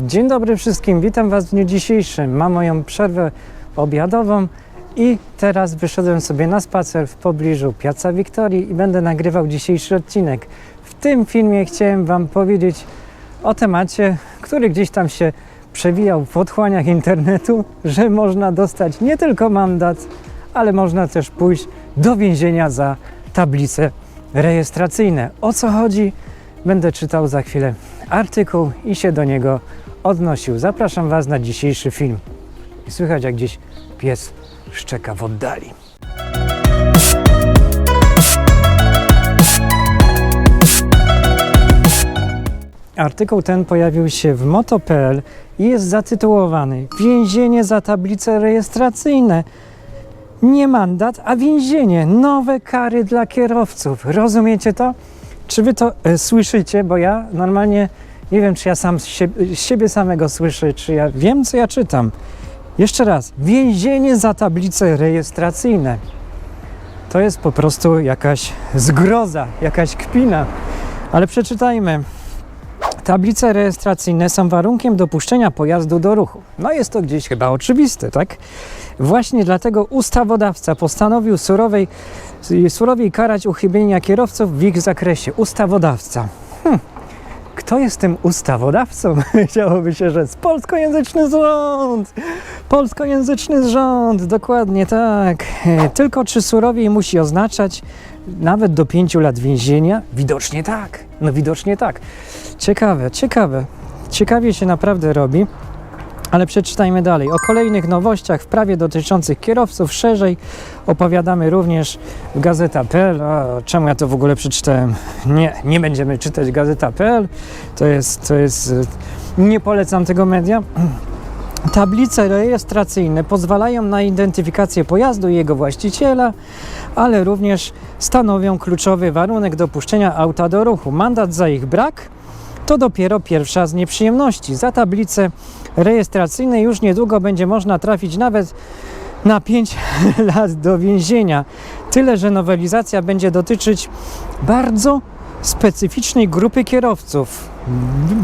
Dzień dobry wszystkim, witam Was w dniu dzisiejszym. Mam moją przerwę obiadową i teraz wyszedłem sobie na spacer w pobliżu Piazza Wiktorii i będę nagrywał dzisiejszy odcinek. W tym filmie chciałem Wam powiedzieć o temacie, który gdzieś tam się przewijał w otchłaniach internetu, że można dostać nie tylko mandat, ale można też pójść do więzienia za tablice rejestracyjne. O co chodzi? Będę czytał za chwilę artykuł i się do niego odnosił. Zapraszam Was na dzisiejszy film. I słychać jak gdzieś pies szczeka w oddali. Artykuł ten pojawił się w moto.pl i jest zatytułowany Więzienie za tablice rejestracyjne. Nie mandat, a więzienie. Nowe kary dla kierowców. Rozumiecie to? Czy wy to e, słyszycie? Bo ja normalnie nie wiem, czy ja sam z siebie, z siebie samego słyszę, czy ja wiem, co ja czytam. Jeszcze raz. Więzienie za tablice rejestracyjne. To jest po prostu jakaś zgroza, jakaś kpina. Ale przeczytajmy. Tablice rejestracyjne są warunkiem dopuszczenia pojazdu do ruchu. No jest to gdzieś chyba oczywiste, tak? Właśnie dlatego ustawodawca postanowił surowej, surowiej karać uchybienia kierowców w ich zakresie. Ustawodawca. Kto jest tym ustawodawcą? Chciałoby się rzec. Polskojęzyczny rząd! Polskojęzyczny rząd, dokładnie tak. Tylko czy surowiej musi oznaczać nawet do pięciu lat więzienia? Widocznie tak. No widocznie tak. Ciekawe, ciekawe. Ciekawie się naprawdę robi. Ale przeczytajmy dalej. O kolejnych nowościach w prawie dotyczących kierowców szerzej opowiadamy również w Gazeta.pl. A czemu ja to w ogóle przeczytałem? Nie, nie będziemy czytać Gazeta.pl. To jest, to jest... Nie polecam tego media. Tablice rejestracyjne pozwalają na identyfikację pojazdu i jego właściciela, ale również stanowią kluczowy warunek dopuszczenia auta do ruchu. Mandat za ich brak to dopiero pierwsza z nieprzyjemności. Za tablice rejestracyjne już niedługo będzie można trafić nawet na 5 lat do więzienia. Tyle, że nowelizacja będzie dotyczyć bardzo specyficznej grupy kierowców,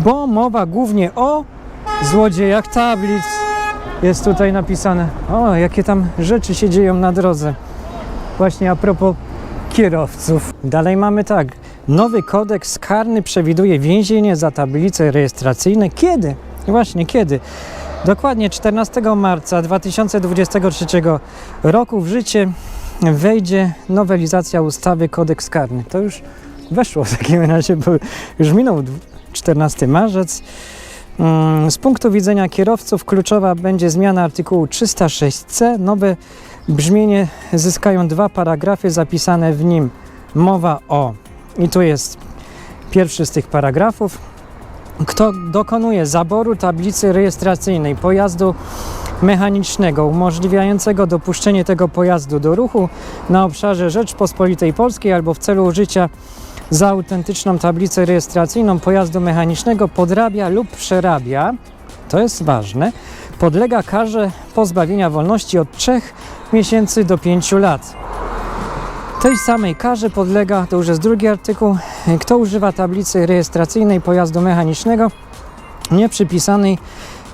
bo mowa głównie o złodziejach tablic. Jest tutaj napisane. O, jakie tam rzeczy się dzieją na drodze. Właśnie a propos kierowców. Dalej mamy tak. Nowy kodeks karny przewiduje więzienie za tablice rejestracyjne. Kiedy? Właśnie kiedy? Dokładnie 14 marca 2023 roku w życie wejdzie nowelizacja ustawy kodeks karny. To już weszło w takim razie, bo już minął 14 marzec. Mm, Z punktu widzenia kierowców kluczowa będzie zmiana artykułu 306c. Nowe brzmienie zyskają dwa paragrafy zapisane w nim. Mowa o, i tu jest pierwszy z tych paragrafów, kto dokonuje zaboru tablicy rejestracyjnej pojazdu mechanicznego umożliwiającego dopuszczenie tego pojazdu do ruchu na obszarze Rzeczpospolitej Polskiej albo w celu użycia za autentyczną tablicę rejestracyjną pojazdu mechanicznego podrabia lub przerabia, to jest ważne, podlega karze pozbawienia wolności od 3 miesięcy do 5 lat. Tej samej karze podlega, to już jest drugi artykuł, kto używa tablicy rejestracyjnej pojazdu mechanicznego nie przypisanej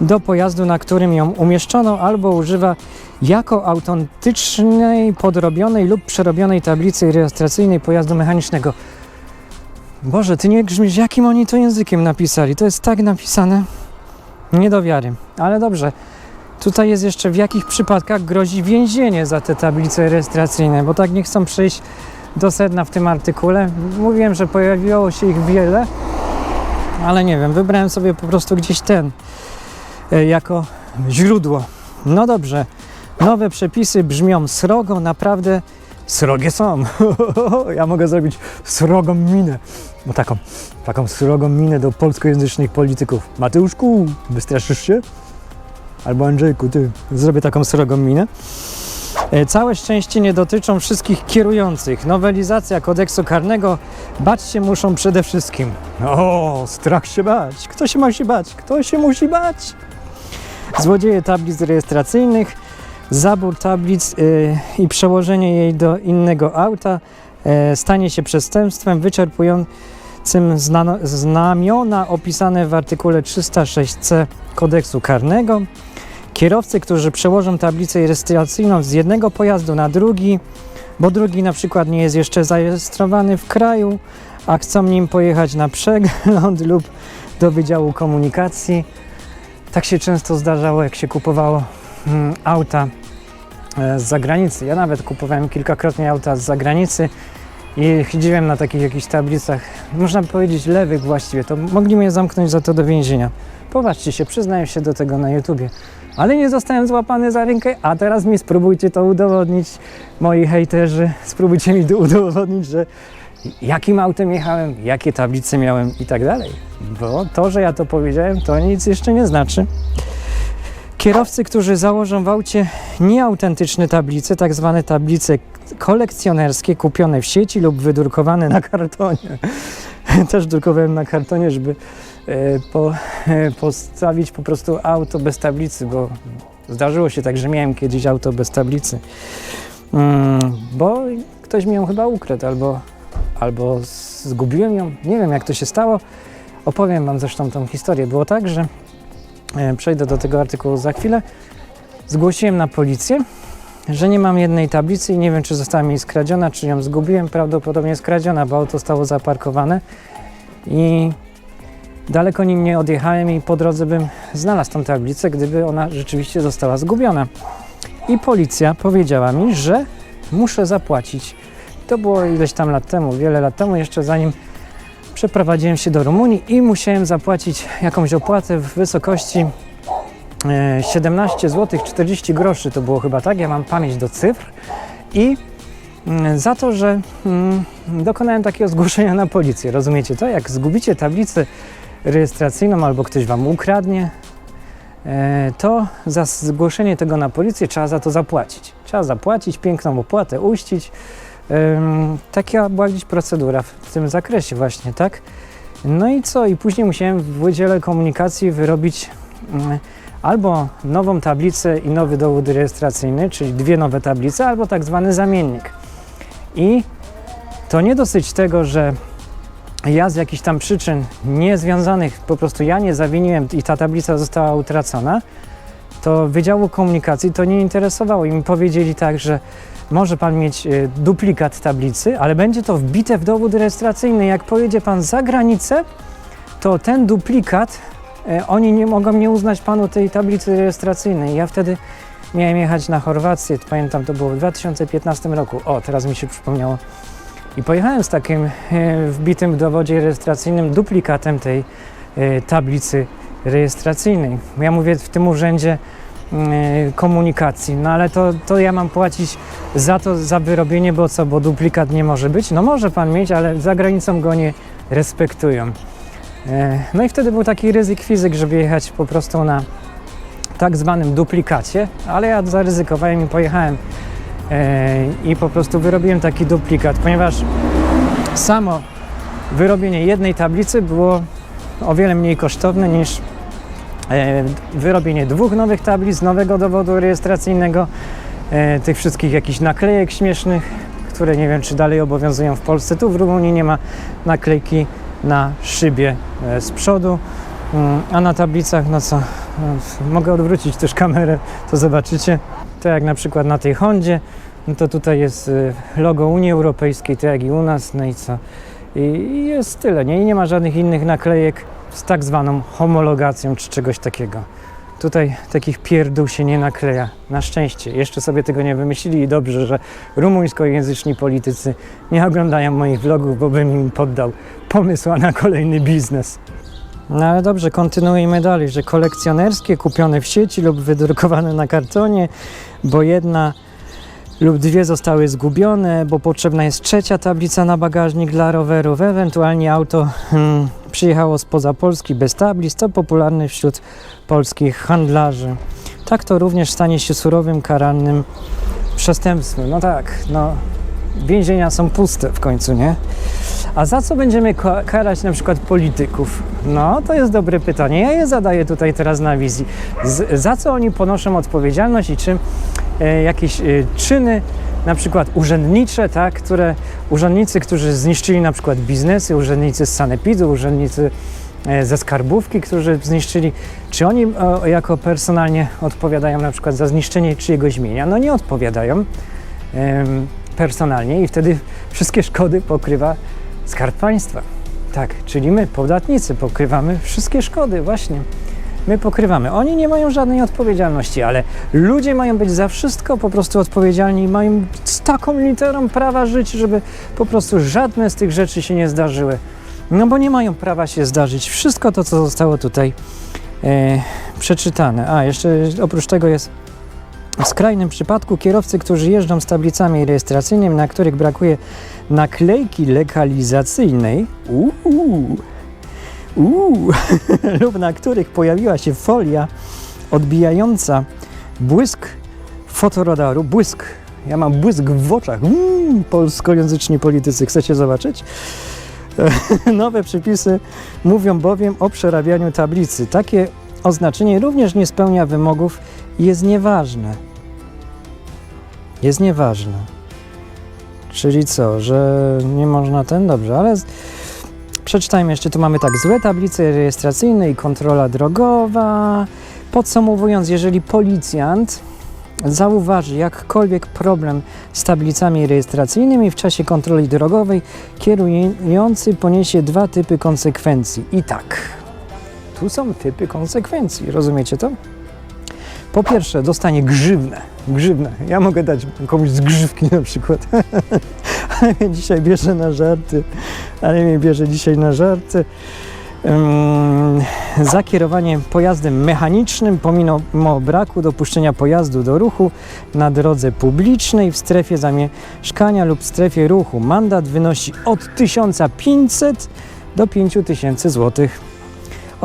do pojazdu, na którym ją umieszczono, albo używa jako autentycznej, podrobionej lub przerobionej tablicy rejestracyjnej pojazdu mechanicznego. Boże, ty nie grzmisz, jakim oni to językiem napisali? To jest tak napisane. Nie do wiary, ale dobrze. Tutaj jest jeszcze w jakich przypadkach grozi więzienie za te tablice rejestracyjne, bo tak nie chcą przejść do sedna w tym artykule. Mówiłem, że pojawiło się ich wiele, ale nie wiem, wybrałem sobie po prostu gdzieś ten e, jako źródło. No dobrze, nowe przepisy brzmią srogo, naprawdę srogie są. ja mogę zrobić srogą minę, bo taką, taką srogą minę do polskojęzycznych polityków. Mateuszku, wystraszysz się? Albo Andrzejku, ty, zrobię taką srogą minę. E, Całe szczęście nie dotyczą wszystkich kierujących. Nowelizacja kodeksu karnego bać się muszą przede wszystkim. O, strach się bać. Kto się ma się bać? Kto się musi bać? Złodzieje tablic rejestracyjnych, zabór tablic y, i przełożenie jej do innego auta y, stanie się przestępstwem wyczerpującym Cym znamiona opisane w artykule 306c kodeksu karnego. Kierowcy, którzy przełożą tablicę rejestracyjną z jednego pojazdu na drugi, bo drugi na przykład nie jest jeszcze zarejestrowany w kraju, a chcą nim pojechać na przegląd lub do Wydziału Komunikacji. Tak się często zdarzało, jak się kupowało mm, auta e, z zagranicy. Ja nawet kupowałem kilkakrotnie auta z zagranicy i chodziłem na takich jakichś tablicach, można powiedzieć lewych właściwie, to mogli mnie zamknąć za to do więzienia. Popatrzcie się, przyznaję się do tego na YouTubie. Ale nie zostałem złapany za rękę, a teraz mi spróbujcie to udowodnić, moi hejterzy, spróbujcie mi udowodnić, że jakim autem jechałem, jakie tablice miałem i tak dalej. Bo to, że ja to powiedziałem, to nic jeszcze nie znaczy. Kierowcy, którzy założą w aucie nieautentyczne tablice, tak zwane tablice kolekcjonerskie kupione w sieci lub wydrukowane na kartonie. Też drukowałem na kartonie, żeby e, po, e, postawić po prostu auto bez tablicy, bo zdarzyło się tak, że miałem kiedyś auto bez tablicy. Mm, bo ktoś mi ją chyba ukradł albo, albo zgubiłem ją. Nie wiem jak to się stało. Opowiem Wam zresztą tą historię. Było tak, że e, przejdę do tego artykułu za chwilę. Zgłosiłem na policję, że nie mam jednej tablicy i nie wiem, czy została mi skradziona, czy ją zgubiłem. Prawdopodobnie skradziona, bo auto stało zaparkowane i daleko nim nie odjechałem i po drodze bym znalazł tą tablicę, gdyby ona rzeczywiście została zgubiona. I policja powiedziała mi, że muszę zapłacić. To było ileś tam lat temu, wiele lat temu, jeszcze zanim przeprowadziłem się do Rumunii i musiałem zapłacić jakąś opłatę w wysokości 17 zł 40 groszy. To było chyba tak, ja mam pamięć do cyfr. I mm, za to, że mm, dokonałem takiego zgłoszenia na policję. Rozumiecie to? Jak zgubicie tablicę rejestracyjną albo ktoś wam ukradnie, e, to za zgłoszenie tego na policję trzeba za to zapłacić. Trzeba zapłacić, piękną opłatę uścić. Taka była gdzieś procedura w tym zakresie właśnie, tak? No i co? I później musiałem w Wydziale Komunikacji wyrobić mm, albo nową tablicę i nowy dowód rejestracyjny, czyli dwie nowe tablice, albo tak zwany zamiennik. I to nie dosyć tego, że ja z jakichś tam przyczyn niezwiązanych, po prostu ja nie zawiniłem i ta tablica została utracona, to Wydziału Komunikacji to nie interesowało i mi powiedzieli tak, że może pan mieć e, duplikat tablicy, ale będzie to wbite w dowód rejestracyjny. Jak pojedzie pan za granicę, to ten duplikat, oni nie mogą nie uznać panu tej tablicy rejestracyjnej. Ja wtedy miałem jechać na Chorwację, pamiętam to było w 2015 roku. O, teraz mi się przypomniało. I pojechałem z takim e, wbitym w dowodzie rejestracyjnym duplikatem tej e, tablicy rejestracyjnej. Ja mówię w tym urzędzie e, komunikacji, no ale to, to ja mam płacić za to, za wyrobienie, bo co, bo duplikat nie może być? No może pan mieć, ale za granicą go nie respektują. E, No i wtedy był taki ryzyk fizyk, żeby jechać po prostu na tak zwanym duplikacie, ale ja zaryzykowałem i pojechałem e, i po prostu wyrobiłem taki duplikat, ponieważ samo wyrobienie jednej tablicy było o wiele mniej kosztowne niż e, wyrobienie dwóch nowych tablic, nowego dowodu rejestracyjnego, tych wszystkich jakichś naklejek śmiesznych, które nie wiem, czy dalej obowiązują w Polsce. Tu w Rumunii nie ma naklejki na szybie e, z przodu, Mm, a na tablicach, no co, no, mogę odwrócić też kamerę, to zobaczycie. To jak na przykład na tej Hondzie, no to tutaj jest y, logo Unii Europejskiej, tak jak i u nas, no i co. I jest tyle, nie? I nie ma żadnych innych naklejek z tak zwaną homologacją czy czegoś takiego. Tutaj takich pierdół się nie nakleja. Na szczęście. Jeszcze sobie tego nie wymyślili i dobrze, że rumuńskojęzyczni politycy nie oglądają moich vlogów, bo bym im poddał pomysła na kolejny biznes. No ale dobrze, kontynuujmy dalej, że kolekcjonerskie kupione w sieci lub wydrukowane na kartonie, bo jedna lub dwie zostały zgubione, bo potrzebna jest trzecia tablica na bagażnik dla rowerów, ewentualnie auto hmm, przyjechało spoza Polski bez tablic, to popularne wśród polskich handlarzy. Tak to również stanie się surowym, karalnym przestępstwem. No tak, no więzienia są puste w końcu, nie? A za co będziemy karać na przykład polityków? No, to jest dobre pytanie. Ja je zadaję tutaj teraz na wizji. Z, za co oni ponoszą odpowiedzialność i czym e, jakieś e, czyny, na przykład urzędnicze, tak, które urzędnicy, którzy zniszczyli na przykład biznesy, urzędnicy z sanepidu, urzędnicy e, ze skarbówki, którzy zniszczyli, czy oni e, jako personalnie odpowiadają na przykład za zniszczenie czyjegoś mienia? No nie odpowiadają personalnie i wtedy wszystkie szkody pokrywa Skarb Państwa. Tak, czyli my, podatnicy, pokrywamy wszystkie szkody, właśnie. My pokrywamy. Oni nie mają żadnej odpowiedzialności, ale ludzie mają być za wszystko po prostu odpowiedzialni i mają z taką literą prawa żyć, żeby po prostu żadne z tych rzeczy się nie zdarzyły. No bo nie mają prawa się zdarzyć. Wszystko to, co zostało tutaj e, przeczytane. A, jeszcze oprócz tego jest w skrajnym przypadku kierowcy, którzy jeżdżą z tablicami rejestracyjnymi, na których brakuje naklejki uuu, lub na których pojawiła się folia odbijająca błysk fotoradaru, błysk, ja mam błysk w oczach, uuu, polskojęzyczni politycy, chcecie zobaczyć? Nowe przepisy mówią bowiem o przerabianiu tablicy. Takie oznaczenie również nie spełnia wymogów i jest nieważne. Jest nieważne. Czyli co, że nie można ten? Dobrze, ale przeczytajmy jeszcze. Tu mamy tak, złe tablice rejestracyjne i kontrola drogowa. Podsumowując, jeżeli policjant zauważy jakkolwiek problem z tablicami rejestracyjnymi w czasie kontroli drogowej, kierujący poniesie dwa typy konsekwencji. I tak, tu są typy konsekwencji, rozumiecie to? Po pierwsze, dostanie grzywnę. Grzywnę. Ja mogę dać komuś z grzywki na przykład. ale mnie dzisiaj bierze na żarty. Ale mnie bierze dzisiaj na żarty. Ym, za kierowanie pojazdem mechanicznym pomimo braku dopuszczenia pojazdu do ruchu na drodze publicznej w strefie zamieszkania lub strefie ruchu. Mandat wynosi od 1500 do 5000 zł.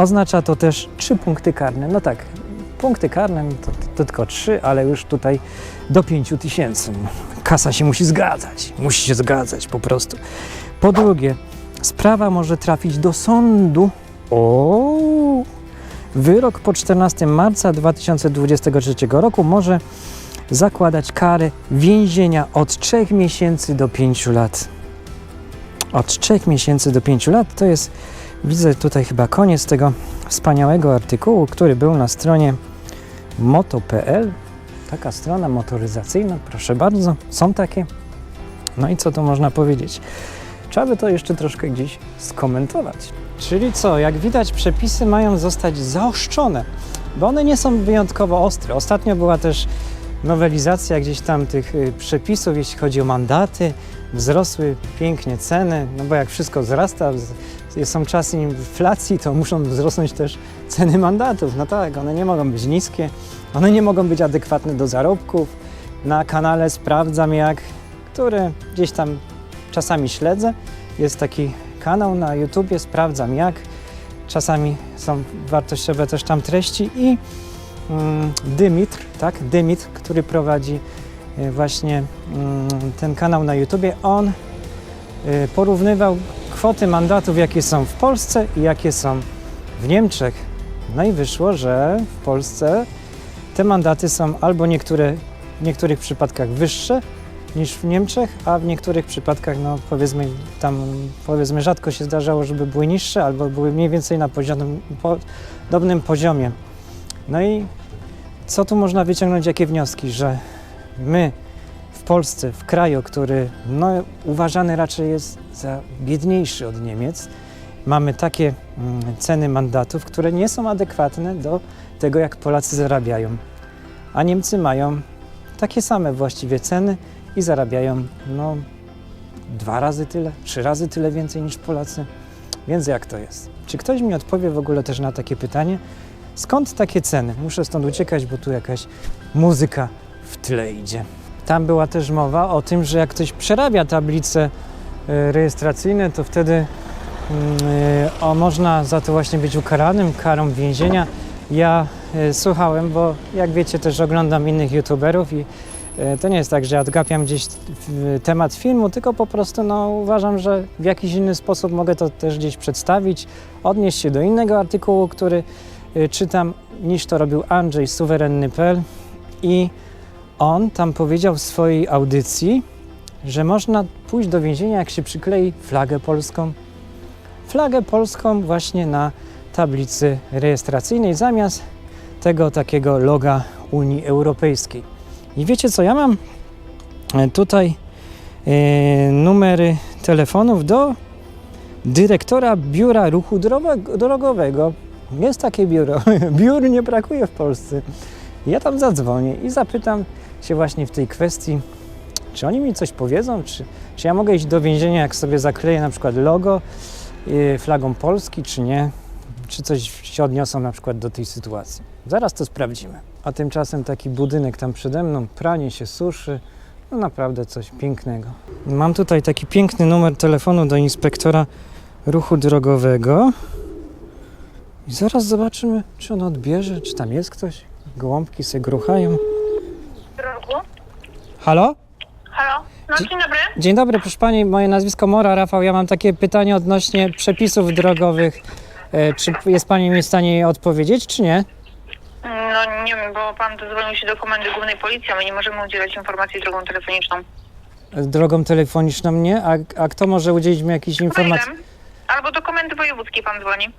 Oznacza to też trzy punkty karne. No tak, punkty karne to, to tylko trzy, ale już tutaj do 5 tysięcy. Kasa się musi zgadzać, musi się zgadzać po prostu. Po drugie, sprawa może trafić do sądu. O, wyrok po 14 marca 2023 roku może zakładać karę więzienia od 3 miesięcy do 5 lat. Od 3 miesięcy do 5 lat to jest, widzę tutaj chyba koniec tego wspaniałego artykułu, który był na stronie moto.pl. Taka strona motoryzacyjna, proszę bardzo, są takie. No i co tu można powiedzieć? Trzeba by to jeszcze troszkę gdzieś skomentować. Czyli co, jak widać, przepisy mają zostać zaostrzone, bo one nie są wyjątkowo ostre. Ostatnio była też nowelizacja gdzieś tam tych y, przepisów, jeśli chodzi o mandaty. Wzrosły pięknie ceny, no bo jak wszystko wzrasta, są czasy inflacji, to muszą wzrosnąć też ceny mandatów. No tak, one nie mogą być niskie, one nie mogą być adekwatne do zarobków. Na kanale Sprawdzam Jak, który gdzieś tam czasami śledzę. Jest taki kanał na YouTubie, Sprawdzam Jak. Czasami są wartościowe też tam treści i mm, Dymitr, tak, Dymitr, który prowadzi właśnie mm, ten kanał na YouTubie, on y, porównywał kwoty mandatów, jakie są w Polsce i jakie są w Niemczech. No i wyszło, że w Polsce te mandaty są albo niektóre, w niektórych przypadkach wyższe niż w Niemczech, a w niektórych przypadkach, no powiedzmy, tam powiedzmy rzadko się zdarzało, żeby były niższe, albo były mniej więcej na poziomem, podobnym poziomie. No i co tu można wyciągnąć, jakie wnioski, że my w Polsce, w kraju, który no, uważany raczej jest za biedniejszy od Niemiec, mamy takie mm, ceny mandatów, które nie są adekwatne do tego, jak Polacy zarabiają. A Niemcy mają takie same właściwie ceny i zarabiają no, dwa razy tyle, trzy razy tyle więcej niż Polacy. Więc jak to jest? Czy ktoś mi odpowie w ogóle też na takie pytanie? Skąd takie ceny? Muszę stąd uciekać, bo tu jakaś muzyka w tle idzie. Tam była też mowa o tym, że jak ktoś przerabia tablice e, rejestracyjne, to wtedy mm, e, o, można za to właśnie być ukaranym karą więzienia. Ja e, słuchałem, bo jak wiecie też oglądam innych youtuberów i To nie jest tak, że odgapiam gdzieś temat filmu, tylko po prostu no, uważam, że w jakiś inny sposób mogę to też gdzieś przedstawić, odnieść się do innego artykułu, który czytam, niż to robił Andrzej suwerenny.pl i on tam powiedział w swojej audycji, że można pójść do więzienia, jak się przyklei flagę polską. Flagę polską właśnie na tablicy rejestracyjnej zamiast tego takiego loga Unii Europejskiej. I wiecie co, ja mam e, tutaj e, numery telefonów do dyrektora Biura Ruchu Drogo- Drogowego. Jest takie biuro. Biur nie brakuje w Polsce. Ja tam zadzwonię i zapytam się właśnie w tej kwestii, czy oni mi coś powiedzą, czy, czy ja mogę iść do więzienia, jak sobie zakleję na przykład logo y, flagą Polski, czy nie, czy coś się odniosą na przykład do tej sytuacji. Zaraz to sprawdzimy. A tymczasem taki budynek tam przede mną, pranie się suszy, no naprawdę coś pięknego. Mam tutaj taki piękny numer telefonu do inspektora ruchu drogowego. I zaraz zobaczymy, czy on odbierze, czy tam jest ktoś. Gołąbki se gruchają. Halo? Halo? No Dzień- dobry. Dzień dobry, proszę pani, moje nazwisko Mora, Rafał. Ja mam takie pytanie odnośnie przepisów drogowych. E, Czy jest pani mi w stanie odpowiedzieć, czy nie? No nie wiem, bo pan dozwolił się do komendy głównej policji, a my nie możemy udzielać informacji drogą telefoniczną. E, Drogą telefoniczną nie? A, a kto może udzielić mi jakiejś informacji? Mailem. Albo do komendy wojewódzkiej pan dzwoni.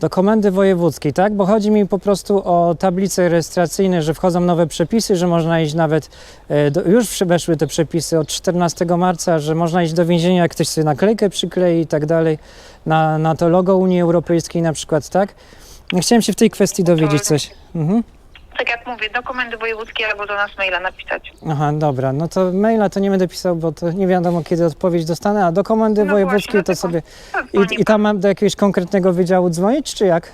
Do komendy wojewódzkiej, tak? Bo chodzi mi po prostu o tablice rejestracyjne, że wchodzą nowe przepisy, że można iść nawet, e, do, już weszły te przepisy od 14 marca, że można iść do więzienia, jak ktoś sobie naklejkę przyklei i tak dalej, na, na to logo Unii Europejskiej na przykład, tak? Chciałem się w tej kwestii dowiedzieć coś. Mhm. Tak jak mówię, do komendy wojewódzkiej albo do nas maila napisać. Aha, dobra, no to maila to nie będę pisał, bo to nie wiadomo kiedy odpowiedź dostanę, a do komendy No wojewódzkiej właśnie, to dlatego sobie... Dzwoni I, I tam mam do jakiegoś konkretnego wydziału dzwonić, czy jak?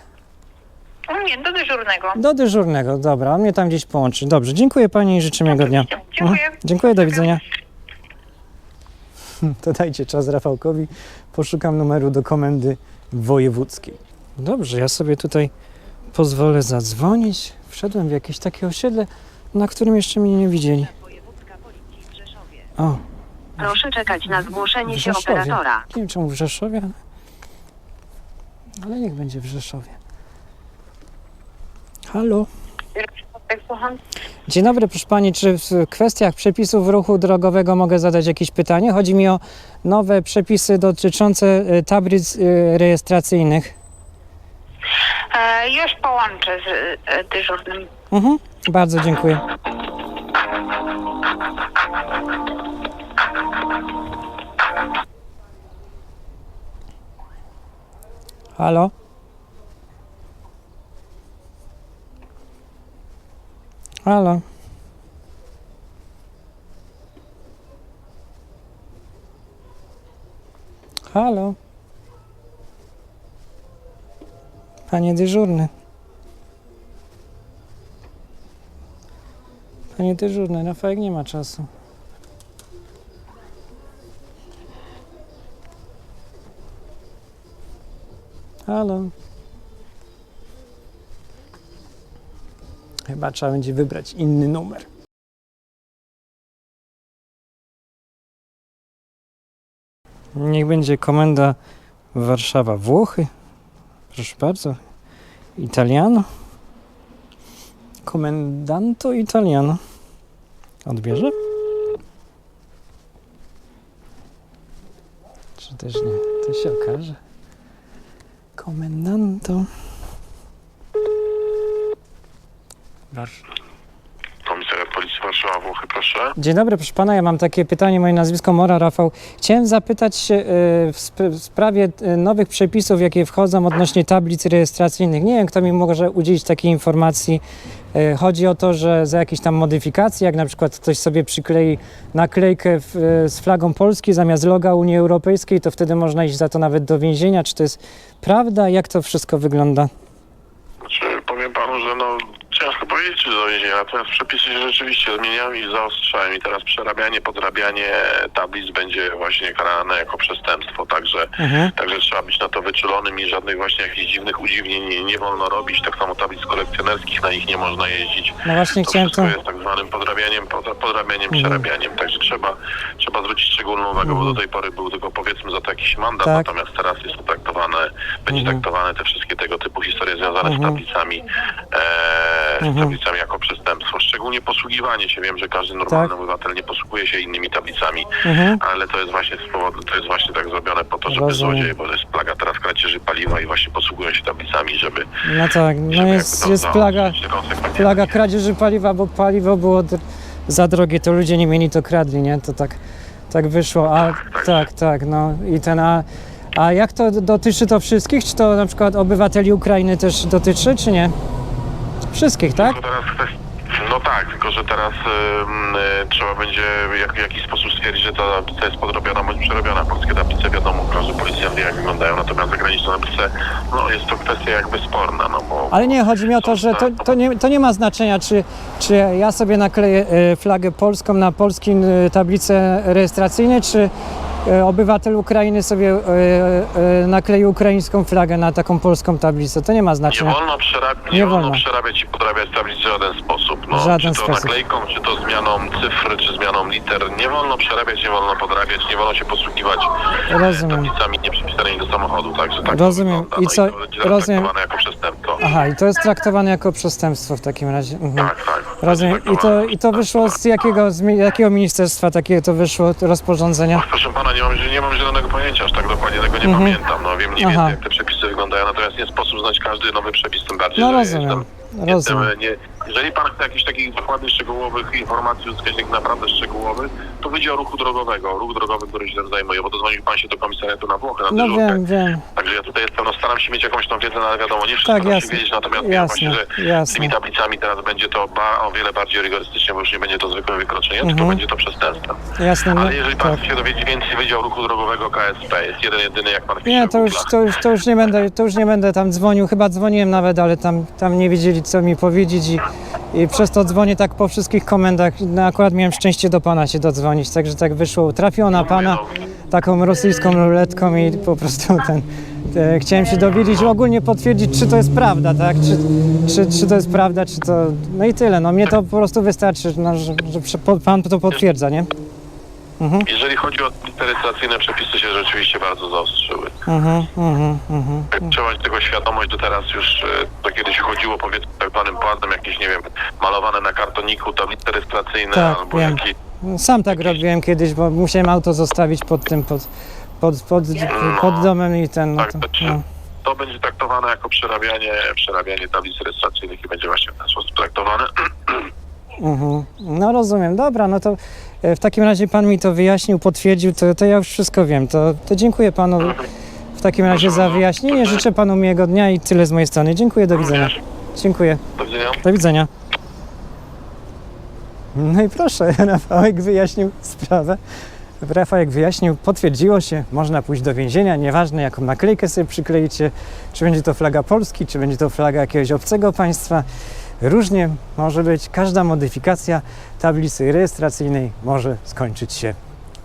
pan. Nie, do dyżurnego. Do dyżurnego, dobra, on mnie tam gdzieś połączy. Dobrze, dziękuję pani i życzę miłego dnia. Dziękuję. Mhm. Dziękuję, do widzenia. To dajcie czas Rafałkowi, poszukam numeru do komendy wojewódzkiej. Dobrze, ja sobie tutaj pozwolę zadzwonić. Wszedłem w jakieś takie osiedle, na którym jeszcze mnie nie widzieli. O, Proszę czekać na zgłoszenie się operatora. Nie wiem czemu w Rzeszowie, ale, niech będzie w Rzeszowie. Halo. Dzień dobry, proszę Pani. Czy w kwestiach przepisów ruchu drogowego mogę zadać jakieś pytanie? Chodzi mi o nowe przepisy dotyczące e, tablic e, rejestracyjnych. E, już połączę z e, dyżurnym. Mhm. Bardzo dziękuję. Halo? Halo? Halo? Panie dyżurny. Panie dyżurny, Rafałek nie ma czasu. Halo? Chyba trzeba będzie wybrać inny numer. Niech będzie komenda Warszawa Włochy. Proszę bardzo. Italiano. Komendanto Italiano. Odbierze? Czy też nie? To się okaże. Komendanto. Warszawa. Warszawa Włochy, proszę. Dzień dobry, proszę pana. Ja mam takie pytanie. Moje nazwisko Mora Rafał. Chciałem zapytać e, w sp- w sprawie e, nowych przepisów, jakie wchodzą odnośnie tablic rejestracyjnych. Nie wiem, kto mi może udzielić takiej informacji. E, Chodzi o to, że za jakieś tam modyfikacje, jak na przykład ktoś sobie przyklei naklejkę w, e, z flagą Polski zamiast loga Unii Europejskiej, to wtedy można iść za to nawet do więzienia. Czy to jest prawda? Jak to wszystko wygląda? Znaczy, powiem panu, że no, Ciężko powiedzieć, czy do więzienia, natomiast przepisy się rzeczywiście zmieniają i zaostrzają i teraz przerabianie, podrabianie tablic będzie właśnie karane jako przestępstwo, także, Mhm. także trzeba być na to wyczulonym i żadnych właśnie jakichś dziwnych udziwnień nie, nie wolno robić, tak samo tablic kolekcjonerskich, na nich nie można jeździć. No właśnie To chciałem wszystko to... jest tak zwanym podrabianiem, pod- podrabianiem, Mhm. przerabianiem, także trzeba, trzeba zwrócić szczególną uwagę, bo do tej pory był tylko powiedzmy za to jakiś mandat, Tak. natomiast teraz jest to traktowane, będzie Mhm. traktowane te wszystkie tego typu historie związane Mhm. z tablicami, e, Mhm. tablicami jako przestępstwo. Szczególnie posługiwanie się, wiem, że każdy normalny Tak. obywatel nie posługuje się innymi tablicami, Mhm. ale to jest właśnie z powodu, to jest właśnie tak zrobione po to, żeby Rozumiem. złodzieje, bo to jest plaga teraz kradzieży paliwa i właśnie posługują się tablicami, żeby, No tak, no żeby jest, jest plaga, plaga kradzieży paliwa, bo paliwo było za drogie, to ludzie nie mieli, to kradli, nie? To tak, tak wyszło. A tak. tak, tak, no i ten, a, a jak to dotyczy to wszystkich? Czy to na przykład obywateli Ukrainy też dotyczy, czy nie? Wszystkich, tak? Tylko teraz kwest- no tak, tylko że teraz ym, y, trzeba będzie jak, w jakiś sposób stwierdzić, że ta tablica jest podrobiona bądź przerobiona. Polskie tablice wiadomo, każdy policjant wie jak wyglądają, natomiast zagraniczne tablice, no jest to kwestia jakby sporna, no bo... Ale nie, chodzi mi o to, że to, to, nie, to nie ma znaczenia, czy, czy ja sobie nakleję e, flagę polską na polskim e, tablicy rejestracyjnej, czy obywatel Ukrainy sobie e, e, naklei ukraińską flagę na taką polską tablicę. To nie ma Nie znaczenia. wolno, przerab- nie Nie wolno przerabiać i podrabiać tablic w żaden sposób. No, Żaden czy to sposób. naklejką, czy to zmianą cyfr, czy zmianą liter. Nie wolno przerabiać, nie wolno podrabiać, nie wolno się posługiwać e, Rozumiem. tablicami nieprzypisanymi do samochodu. Także tak Rozumiem. To I no co- to będzie rozumiem. traktowane jako przestępstwo. Aha, i to jest traktowane jako przestępstwo w takim razie. Mhm. Tak, tak. Rozumiem. I to, I to wyszło z jakiego, z mi- jakiego ministerstwa takie to wyszło, to rozporządzenia? Proszę pana, nie mam, nie mam zielonego pojęcia, aż tak dokładnie tego nie Mhm. pamiętam. No wiem mniej Aha. więcej jak te przepisy wyglądają, natomiast nie sposób znać każdy nowy przepis, tym bardziej, No że rozumiem, jestem, rozumiem. jestem nie, jeżeli pan chce jakichś takich dokładnych, szczegółowych informacji uzyskać, takich naprawdę szczegółowych, to wyjdzie o ruchu drogowego, ruch drogowy, który się tym zajmuje, bo dozwonił pan się do komisariatu na Włochy, na No dyżurkę. wiem, wiem. Także ja tutaj jestem, no staram się mieć jakąś tą wiedzę, no ale wiadomo, nie wszystko Tak, się jasne. wiedzieć, natomiast wiem Jasne, właśnie, że z jasne. tymi tablicami teraz będzie to ba, o wiele bardziej rygorystycznie, bo już nie będzie to zwykłym wykroczeniem, tylko Mhm. będzie to przestępstwem. Jasne, no, Ale jeżeli pan tak. chce się dowiedzieć więcej, Wydział Ruchu Drogowego KSP jest jeden, jedyny, jak pan wpisze Nie, w to już, Google'ach. to, już, to już nie będę, to już nie będę tam dzwonił, chyba dzwoniłem nawet, ale tam, tam nie wiedzieli co mi powiedzieć i, i przez to dzwonię tak po wszystkich komendach. No, akurat miałem szczęście do pana się dodzwonić, także tak wyszło. Trafiło na pana taką rosyjską ruletką i po prostu ten. Chciałem się dowiedzieć, ogólnie potwierdzić, czy to jest prawda, tak? Czy, czy, czy to jest prawda, czy to. No i tyle. No mnie to po prostu wystarczy, no, że, że pan to potwierdza, nie? Jeżeli chodzi o te rejestracyjne przepisy się rzeczywiście bardzo zaostrzyły. Mhm, mhm, mhm. Jak Trzeba mieć tego świadomość, że teraz już e, to kiedyś chodziło powiedzmy tak zwanym płazem jakieś, nie wiem, malowane na kartoniku tablice rejestracyjne Tak, albo wiem. Sam tak robiłem kiedyś, bo musiałem auto zostawić pod tym, pod, pod, pod, pod domem i ten. No tak, to, to, no. to będzie traktowane jako przerabianie, przerabianie tablic rejestracyjnych i będzie właśnie w ten sposób traktowane. Mhm. no rozumiem, dobra, no to e, w takim razie pan mi to wyjaśnił, potwierdził, to, to ja już wszystko wiem. To, to dziękuję panu w takim razie za wyjaśnienie. Życzę panu miłego dnia i tyle z mojej strony. Dziękuję, do widzenia. Również. Dziękuję, Do widzenia. do widzenia. No i proszę, Rafałek wyjaśnił sprawę. Rafałek wyjaśnił, potwierdziło się, można pójść do więzienia, nieważne jaką naklejkę sobie przykleicie, czy będzie to flaga Polski, czy będzie to flaga jakiegoś obcego państwa. Różnie może być, każda modyfikacja tablicy rejestracyjnej może skończyć się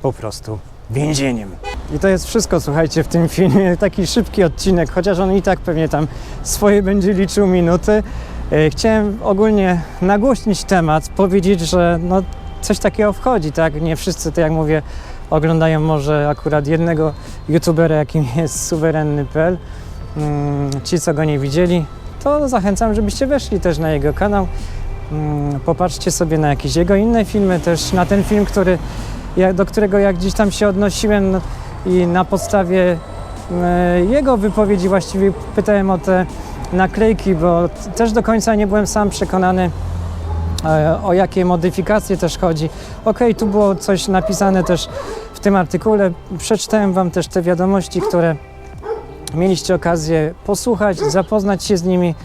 po prostu więzieniem. I to jest wszystko, słuchajcie, w tym filmie. Taki szybki odcinek, chociaż on i tak pewnie tam swoje będzie liczył minuty. E, Chciałem ogólnie nagłośnić temat, powiedzieć, że no, coś takiego wchodzi, tak? Nie wszyscy, tak jak mówię, oglądają może akurat jednego youtubera, jakim jest suwerenny.pl. Mm, Ci, co go nie widzieli, to zachęcam, żebyście weszli też na jego kanał. Mm, Popatrzcie sobie na jakieś jego inne filmy, też na ten film, który, do którego jak gdzieś tam się odnosiłem no, i na podstawie mm, jego wypowiedzi właściwie pytałem o te naklejki, bo też do końca nie byłem sam przekonany, e, o jakie modyfikacje też chodzi. Okej, tu było coś napisane też w tym artykule. Przeczytałem Wam też te wiadomości, które mieliście okazję posłuchać, zapoznać się z nimi.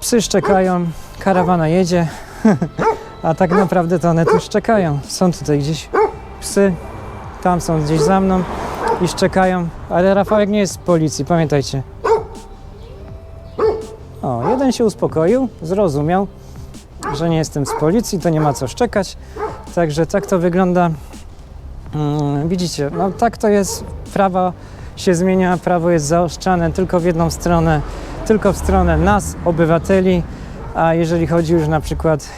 Psy szczekają, karawana jedzie, a tak naprawdę to one tu szczekają. Są tutaj gdzieś psy, tam są gdzieś za mną i szczekają, ale Rafałek nie jest z policji, pamiętajcie. O, jeden się uspokoił, zrozumiał, że nie jestem z policji, to nie ma co szczekać. Także tak to wygląda. Mm, widzicie, no tak to jest. Prawo się zmienia, prawo jest zaostrzane tylko w jedną stronę, tylko w stronę nas, obywateli. A jeżeli chodzi już na przykład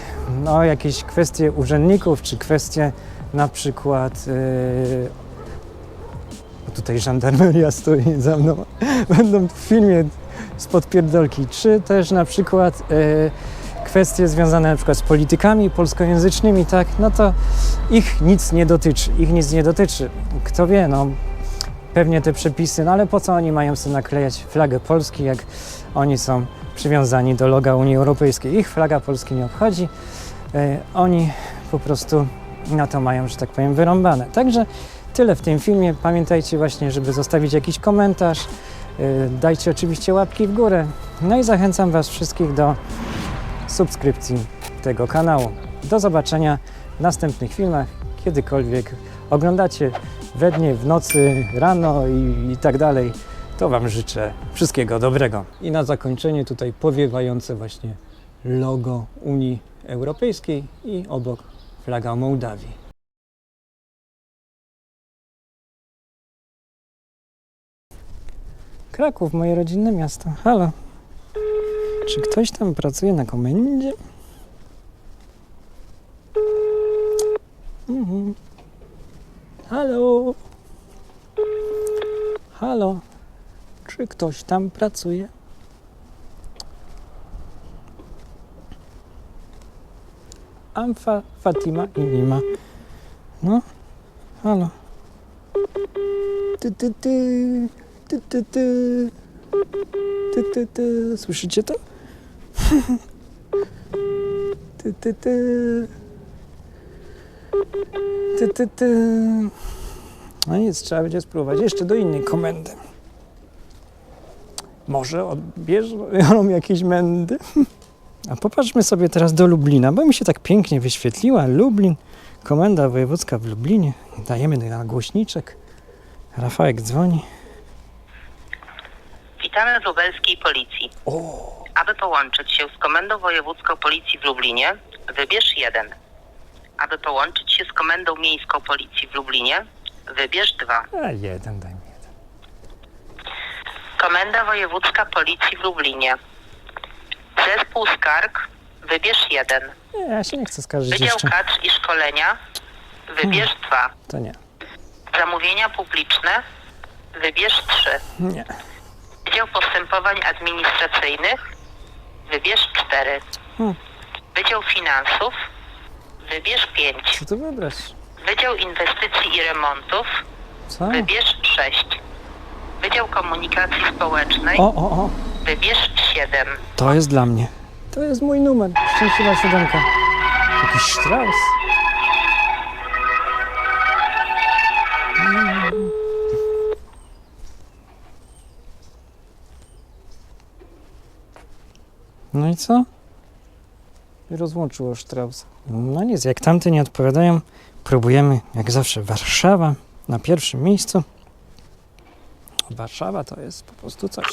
no, o jakieś kwestie urzędników, czy kwestie na przykład. Yy, tutaj żandarmeria stoi za mną. Będą w filmie spod pierdolki. Czy też na przykład yy, kwestie związane na przykład z politykami polskojęzycznymi, tak, no to ich nic nie dotyczy, ich nic nie dotyczy. Kto wie, no pewnie te przepisy, no ale po co oni mają sobie naklejać flagę Polski, jak oni są przywiązani do loga Unii Europejskiej. Ich flaga Polski nie obchodzi, e, oni po prostu na to mają, że tak powiem, wyrąbane. Także tyle w tym filmie. Pamiętajcie właśnie, żeby zostawić jakiś komentarz, e, dajcie oczywiście łapki w górę. No i zachęcam Was wszystkich do subskrypcji tego kanału. Do zobaczenia w następnych filmach, kiedykolwiek oglądacie we dnie, w nocy, rano i, i tak dalej. To Wam życzę wszystkiego dobrego. I na zakończenie tutaj powiewające właśnie logo Unii Europejskiej i obok flaga Mołdawii. Kraków, moje rodzinne miasto. Halo. Czy ktoś tam pracuje na komendzie? Mhm. Halo? Halo? Czy ktoś tam pracuje? Amfa, Fatima i Nima. No, halo. Ty, ty, ty, ty, ty, ty. Ty, ty, ty. Słyszycie to? ty, ty, ty. Ty, ty, ty. No nic, trzeba będzie spróbować jeszcze do innej komendy. Może odbierzą jakieś mędy? A popatrzmy sobie teraz do Lublina, bo mi się tak pięknie wyświetliła. Lublin, komenda wojewódzka w Lublinie. Dajemy na głośniczek. Rafałek dzwoni. Witamy w lubelskiej policji. Aby połączyć się z Komendą Wojewódzką Policji w Lublinie, wybierz 1. Aby połączyć się z Komendą Miejską Policji w Lublinie, wybierz 2. A jeden, daj mi jeden. Komenda Wojewódzka Policji w Lublinie. Zespół Skarg, wybierz 1. Nie, ja się nie chcę skarżyć Wydział jeszcze. Kadr i Szkolenia, wybierz 2. To nie. Zamówienia publiczne, wybierz 3. Nie. Wydział Postępowań Administracyjnych, wybierz 4. Hmm. Wydział Finansów, wybierz 5. Co tu wybrać? Wydział Inwestycji i Remontów, Co? wybierz 6. Wydział Komunikacji Społecznej, O, o, o. wybierz 7. To jest dla mnie. To jest mój numer. Szczęśliwa siódemka. Jakiś Strauss. No i co? I rozłączyło Straussa. No nic, jak tamte nie odpowiadają, próbujemy jak zawsze Warszawa na pierwszym miejscu. Warszawa to jest po prostu coś.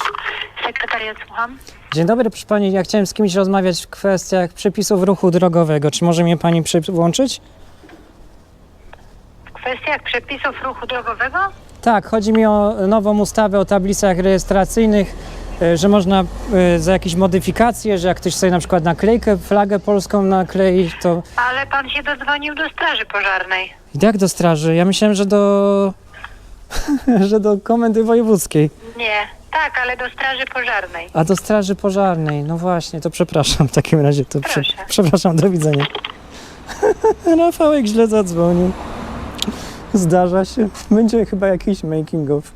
Sekretariat, słucham. Dzień dobry, proszę pani. Ja chciałem z kimś rozmawiać w kwestiach przepisów ruchu drogowego. Czy może mnie pani przyłączyć? W kwestiach przepisów ruchu drogowego? Tak, chodzi mi o nową ustawę o tablicach rejestracyjnych, że można e, za jakieś modyfikacje, że jak ktoś sobie na przykład naklejkę, flagę polską naklei, to Ale pan się dodzwonił do Straży Pożarnej. jak do straży? Ja myślałem, że do... że do komendy wojewódzkiej, Nie, tak, ale do Straży Pożarnej. a do straży pożarnej. No właśnie, to przepraszam w takim razie. To prze... Przepraszam, do widzenia. Rafałek źle zadzwonił. Zdarza się. Będzie chyba jakiś making of.